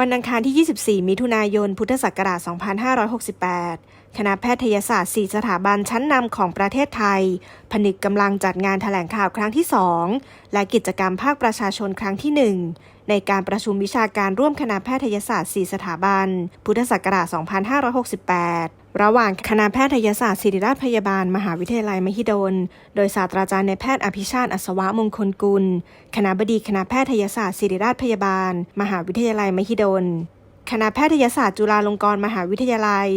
วันอังคารที่ 24 มิถุนายน พุทธศักราช 2568 คณะแพทยศาสตร์ 4 สถาบันชั้นนำของประเทศไทย ผนึกกำลังจัดงานแถลงข่าวครั้งที่ 2 และกิจกรรมภาคประชาชนครั้งที่ 1 ในการประชุมวิชาการร่วมคณะแพทยศาสตร์ 4 สถาบัน พุทธศักราช 2568ระหว่างคณะแพทยศาสตร์ศิริราชพยาบาล มหาวิทยาลัยมหิดล โดยศาสตราจารย์ในแพทย์อภิชาติอัศวะมงคลกุล คณะบดีคณะแพทยศาสตร์ศิริราชพยาบาล มหาวิทยาลัยมหิดล คณะแพทยศาสตร์จุฬาลงกรณ์มหาวิทยาลัย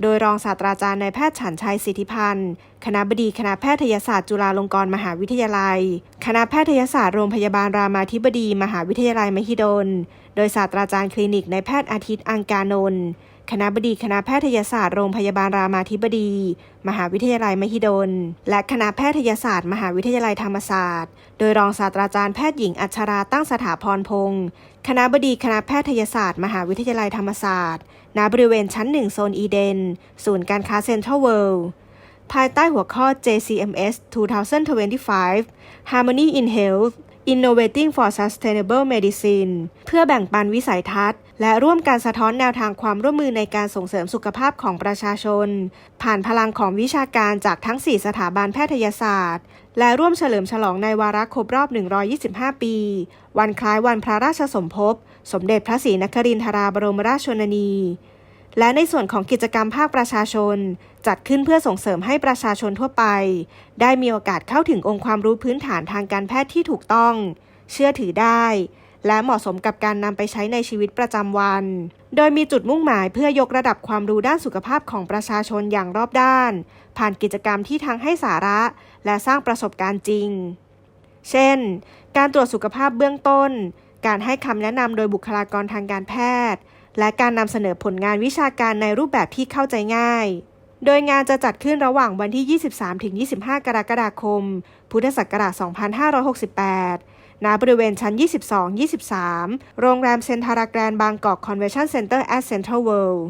โดยรองศาสตราจารย์นายแพทย์ฉันชัยสิทธิพันธ์ คณะบดีคณะแพทยศาสตร์จุฬาลงกรณ์มหาวิทยาลัย คณะแพทยศาสตร์โรงพยาบาลรามาธิบดี มหาวิทยาลัยมหิดล โดยศาสตราจารย์คลินิกนายแพทย์อาทิตย์อังการนนท์คณะบดีคณะแพทยศาสตร์โรงพยาบาลรามาธิบดี มหาวิทยาลัยมหิดล และคณะแพทยศาสตร์ มหาวิทยาลัยธรรมศาสตร์ โดยรองศาสตราจารย์แพทย์หญิงอัชราตั้งสถาพรพงศ์คณะบดีคณะแพทยศาสตร์ มหาวิทยาลัยธรรมศาสตร์ ณ บริเวณชั้นหนึ่งโซนอีเดน ศูนย์การค้าเซ็นทรัลเวิลด์ภายใต้หัวข้อ JCMS 2025 Harmony in Health Innovating for Sustainable Medicine เพื่อแบ่งปันวิสัยทัศน์ และร่วมการสะท้อนแนวทางความร่วมมือในการส่งเสริมสุขภาพของประชาชน ผ่านพลังของวิชาการจากทั้ง 4 สถาบันแพทยศาสตร์ และร่วมเฉลิมฉลองในวาระครบรอบ 125 ปี วันคล้ายวันพระราชสมภพ สมเด็จพระศรีนครินทราบรมราชชนนี และในส่วนของกิจกรรมภาคประชาชน จัดขึ้นเพื่อส่งเสริมให้ประชาชนทั่วไป ได้มีโอกาสเข้าถึงองค์ความรู้พื้นฐานทางการแพทย์ที่ถูกต้อง เชื่อถือได้ และเหมาะสมกับการนำไปใช้ในชีวิตประจำวัน โดยมีจุดมุ่งหมายเพื่อยกระดับความรู้ด้านสุขภาพของประชาชนอย่างรอบด้าน ผ่านกิจกรรมที่ทั้งให้สาระ และสร้างประสบการณ์จริง เช่น การตรวจสุขภาพเบื้องต้น การให้คำแนะนำโดยบุคลากรทางการแพทย์ และการนำเสนอผลงานวิชาการในรูปแบบที่เข้าใจง่าย โดยงานจะจัดขึ้นระหว่างวันที่ 23-25 กรกฎาคม พุทธศักราช 2568 ณ บริเวณชั้น 22-23 โรงแรมเซนทาราแกรนบางกอกคอนเวนชั่นเซ็นเตอร์แอทเซ็นทรัลเวิลด์